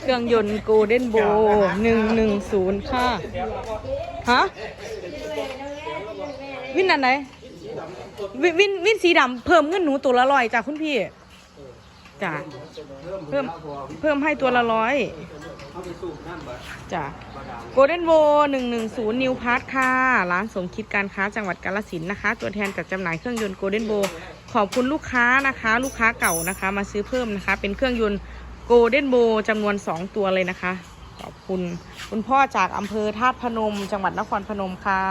เครื่องยนต์โกลเด้นโบหนึ่งหนึ่งศูนย์ค่ะ ฮะ วินอันไหน วิวินวินสีดำเพิ่มเงินหนูตัวละร้อยจ้ะคุณพี่จ้ะเพิ่มเพิ่มให้ตัวละร้อยจ้ะโกลเด้นโวหนึ่งหนึ่งศูนย์นิวพาร์ทค่ะ ร้านสมคิดการค้าจังหวัดกาลสินนะคะ ตัวแทนจัดจำหน่ายเครื่องยนต์โกลเด้นโวขอบคุณลูกค้านะคะ ลูกค้าเก่านะคะ มาซื้อเพิ่มนะคะ เป็นเครื่องยนต์ โกลเด้นโวจำนวน 2 ตัวเลยนะคะ ขอบคุณคุณพ่อจากอำเภอธาตุพนม จังหวัดนครพนมค่ะ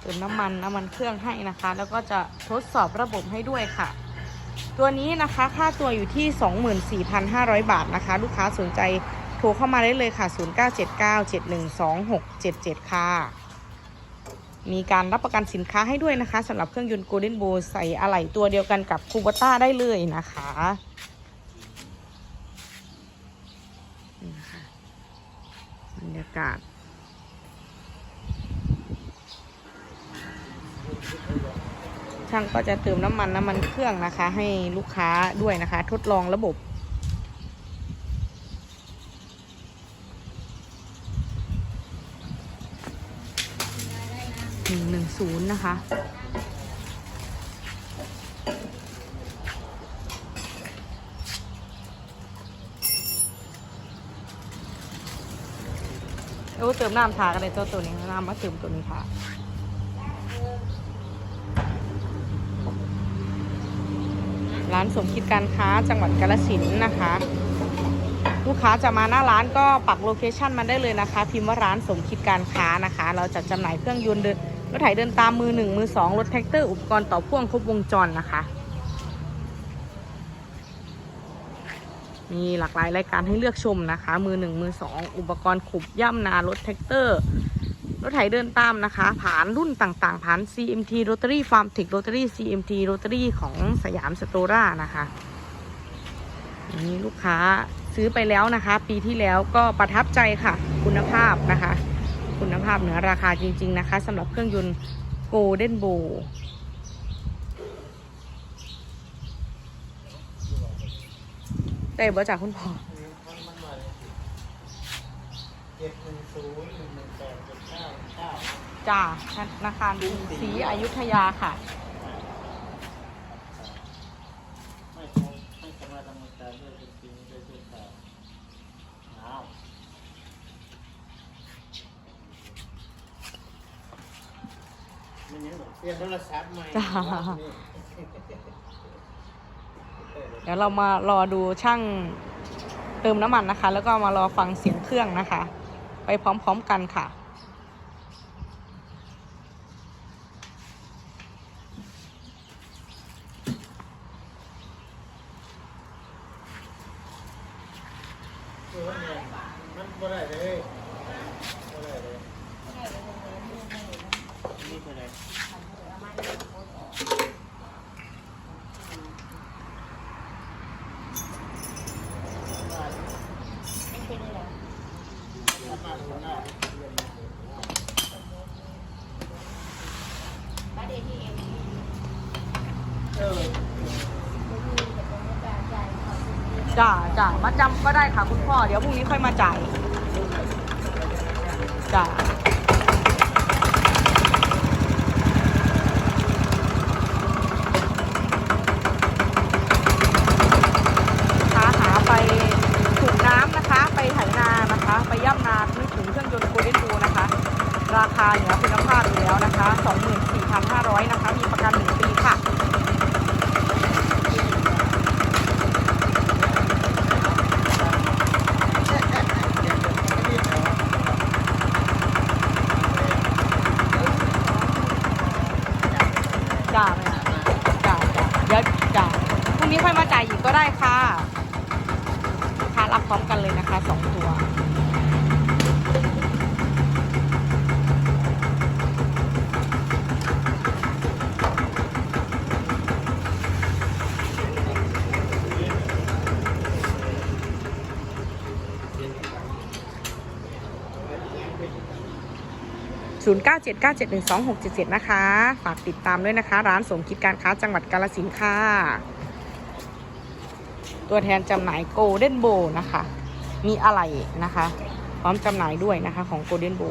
เติมน้ำมันน้ำมันเครื่องให้นะคะ แล้วก็จะทดสอบระบบให้ด้วยค่ะ ตัวนี้นะคะค่าตัวอยู่ที่ 24,500 บาทนะคะ ลูกค้าสนใจโทรเข้ามาได้เลยค่ะ 0979712677 ค่ะ มีการรับประกันสินค้าให้ด้วยนะคะสำหรับเครื่องยนต์ Golden Bow ใส่อะไหล่ตัวเดียวกันกับคูบต้าได้เลยนะคะนี่นะคะบ รรยากาศ ช่างก็จะเติมน้ำมันน้ำมันเครื่องนะคะ ให้ลูกค้าด้วยนะคะ ทดลองระบบหนึ่งหนึ่งศูนย์นะคะ โอ้เติมน้ำทากันเลยตัวตัวนี้น้ำมาเติมตัวนี้ค่ะร้านสมคิดการค้าจังหวัดกาฬสินนะคะ ลูกค้าจะมาหน้าร้านก็ปักโลเคชันมาได้เลยนะคะ พิมพ์ว่าร้านสมคิดการค้านะคะ เราจัดจำหน่ายเครื่องยนต์เดินรถไถเดินตามมือหนึ่งมือสองรถแท็กเตอร์อุปกรณ์ต่อพ่วงครบวงจรนะคะ มีหลากหลายรายการให้เลือกชมนะคะ มือหนึ่งมือสองอุปกรณ์ขุบย่ำนารถแท็กเตอร์ รถไถเดินตามนะคะผ่านรุ่นต่างๆผ่าน CMT Rotary Farm Tech Rotary CMT Rotary ของสยามสโตร่านะคะอันนี้ลูกค้าซื้อไปแล้วนะคะ ปีที่แล้วก็ประทับใจค่ะ คุณภาพนะคะ คุณภาพเหนือราคาจริง ๆ นะคะสำหรับเครื่องยนต์ Golden Bow ได้เบอร์จากคุณพ่อเจ็ดหนึ่งศูนย์หนึ่งหนึ่งแปดเจ็ดเก้าเก้าจ้าธนาคารกรุงศรีอยุธยาค่ะ ไม่คงไม่สามารถดำเนินการด้วยจริงๆด้วยด้วยข่าวอ้าวมันยังแบบเปลี่ยนโทรศัพท์ใหม่จ้า เดี๋ยวเรามารอดูช่างเติมน้ำมันนะคะ แล้วก็มารอฟังเสียงเครื่องนะคะ ไปพร้อมๆกันค่ะเออเนี่ยมันบ่ได้เลยบ่ได้เลยนี่คืออะไรสามารถทำได้ เออ จ้าจ้ามาจำก็ได้ค่ะคุณพ่อ เดี๋ยวพรุ่งนี้ค่อยมาจ่ายจ้าค้าหาไปถูกน้ำนะคะไปไถนานะคะไปย่ำนานึกถึงเครื่องยนต์โกลเด้นบูนะคะ ราคาเหนือคุณภาพอยู่แล้วนะคะ 24,500 นะคะ มีประกัน1 ปีค่ะ จ้าแม่จ้าจ้าเดี๋ยวจ้าพรุ่งนี้ค่อยมาจ่ายอี ก็ได้ค่ะลูกค้ารับพร้อมกันเลยนะคะสองตัว0979712677 นะคะ ฝากติดตามด้วยนะคะ ร้านสมคิดการค้าจังหวัดกาลสินค่ะ ตัวแทนจำหน่ายโกลเด้นโบนะคะ มีอะไรนะคะ พร้อมจำหน่ายด้วยนะคะของโกลเด้นโบ